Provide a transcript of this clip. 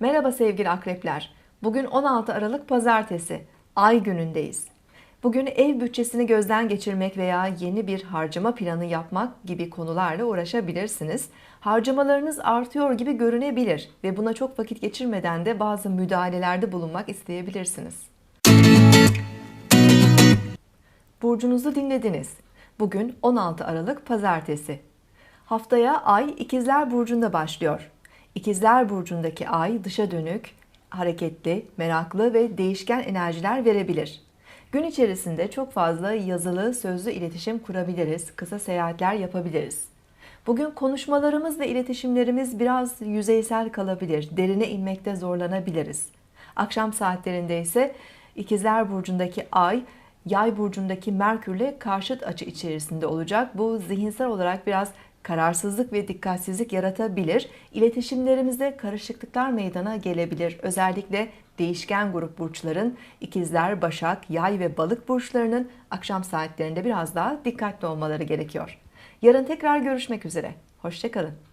Merhaba sevgili akrepler. Bugün 16 Aralık Pazartesi. Ay günündeyiz. Bugün ev bütçesini gözden geçirmek veya yeni bir harcama planı yapmak gibi konularla uğraşabilirsiniz. Harcamalarınız artıyor gibi görünebilir ve buna çok vakit geçirmeden de bazı müdahalelerde bulunmak isteyebilirsiniz. Burcunuzu dinlediniz. Bugün 16 Aralık Pazartesi. Haftaya Ay İkizler Burcu'nda başlıyor. İkizler Burcu'ndaki Ay dışa dönük, hareketli, meraklı ve değişken enerjiler verebilir. Gün içerisinde çok fazla yazılı, sözlü iletişim kurabiliriz, kısa seyahatler yapabiliriz. Bugün konuşmalarımız ve iletişimlerimiz biraz yüzeysel kalabilir, derine inmekte zorlanabiliriz. Akşam saatlerinde ise İkizler Burcu'ndaki Ay, Yay burcundaki Merkürle karşıt açı içerisinde olacak. Bu zihinsel olarak biraz kararsızlık ve dikkatsizlik yaratabilir. İletişimlerimizde karışıklıklar meydana gelebilir. Özellikle değişken grup burçların ikizler, başak, yay ve balık burçlarının akşam saatlerinde biraz daha dikkatli olmaları gerekiyor. Yarın tekrar görüşmek üzere. Hoşçakalın.